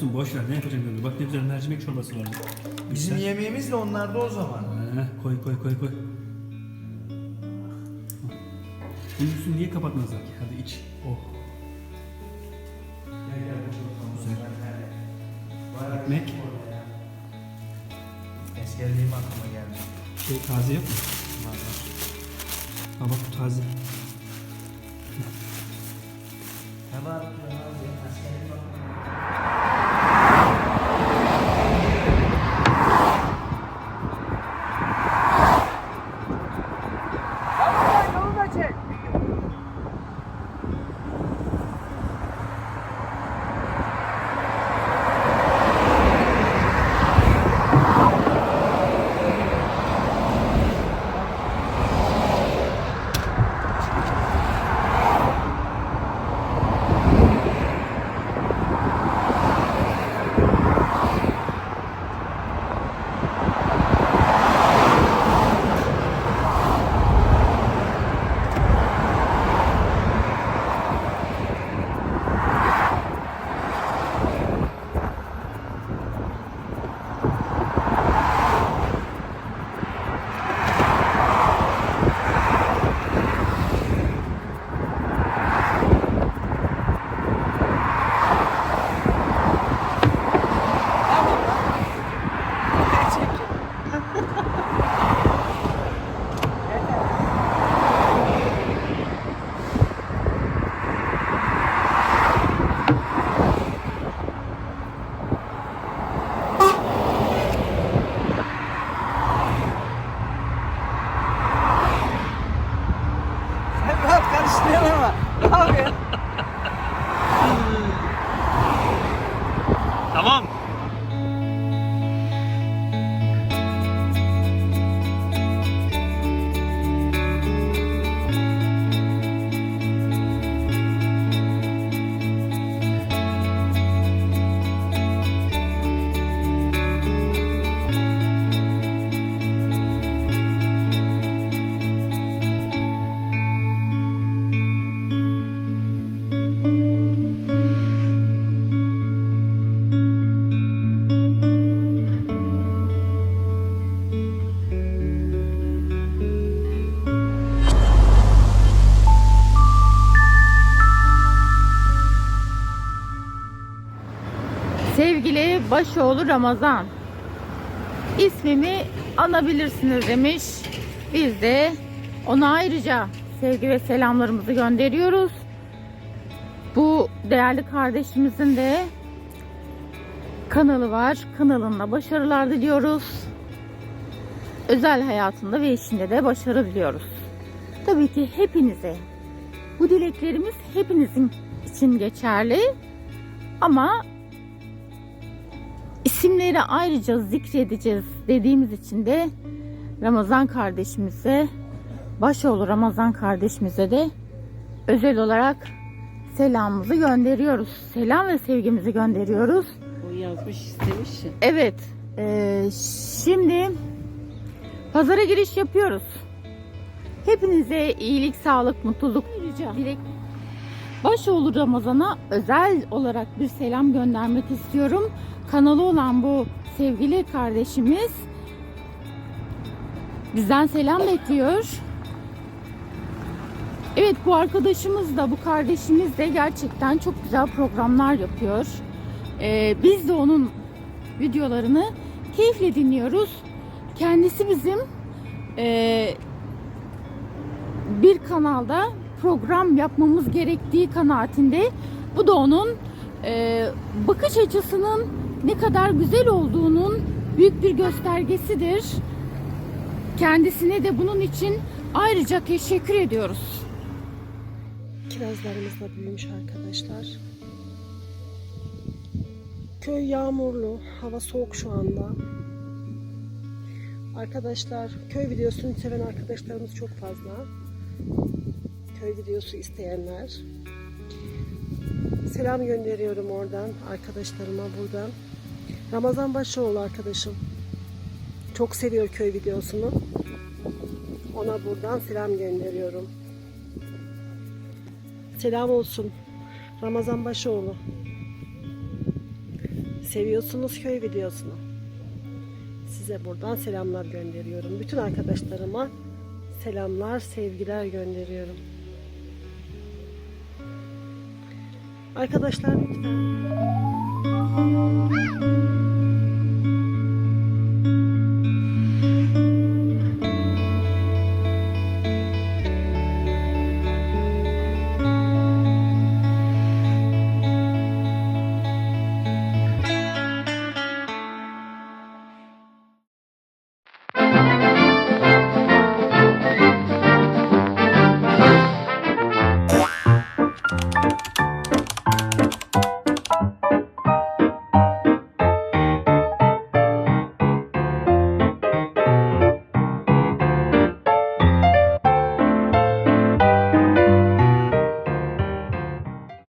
Olsun boş ver. Ne yapacaksın döner? Bak ne güzel mercimek çorbası var. Bizim İster. yemeğimiz de onlarda o zaman. Heh, koy koy koy koy. Bunun üstünü niye kapatmazlar ki? Hadi iç. Oh. Güzel. Ekmek. Eskerliğim aklıma geldi. Şey taze yok mu? Ha bak bu taze. Ne var? Ne var? Eskerliğim aklıma Tamam. Başoğlu Ramazan. İsmimi anabilirsiniz demiş. Biz de ona ayrıca sevgi ve selamlarımızı gönderiyoruz. Bu değerli kardeşimizin de kanalı var. Kanalında başarılar diliyoruz. Özel hayatında ve işinde de başarı diliyoruz. Tabii ki hepinize bu dileklerimiz hepinizin için geçerli. Ama isimleri ayrıca zikredeceğiz dediğimiz için de Ramazan kardeşimize, Başoğlu Ramazan kardeşimize de özel olarak selamımızı gönderiyoruz. Selam ve sevgimizi gönderiyoruz. O yazmış istemiş. Evet, eee, şimdi pazara giriş yapıyoruz. Hepinize iyilik, sağlık, mutluluk dilek. Başoğlu Ramazan'a özel olarak bir selam göndermek istiyorum. Kanalı olan bu sevgili kardeşimiz bizden selam bekliyor. Evet bu arkadaşımız da bu kardeşimiz de gerçekten çok güzel programlar yapıyor. Ee, biz de onun videolarını keyifle dinliyoruz. Kendisi bizim eee, bir kanalda program yapmamız gerektiği kanaatinde. Bu da onun eee, bakış açısının ne kadar güzel olduğunun büyük bir göstergesidir. Kendisine de bunun için ayrıca teşekkür ediyoruz. Kirazlarımız da büyümüş arkadaşlar. Köy yağmurlu, hava soğuk şu anda. Arkadaşlar köy videosunu seven arkadaşlarımız çok fazla. Köy videosu isteyenler. Selam gönderiyorum oradan arkadaşlarıma buradan. Ramazan Başoğlu arkadaşım. Çok seviyor köy videosunu. Ona buradan selam gönderiyorum. Selam olsun. Ramazan Başoğlu. Seviyorsunuz köy videosunu. Size buradan selamlar gönderiyorum. Bütün arkadaşlarıma selamlar, sevgiler gönderiyorum. Arkadaşlar lütfen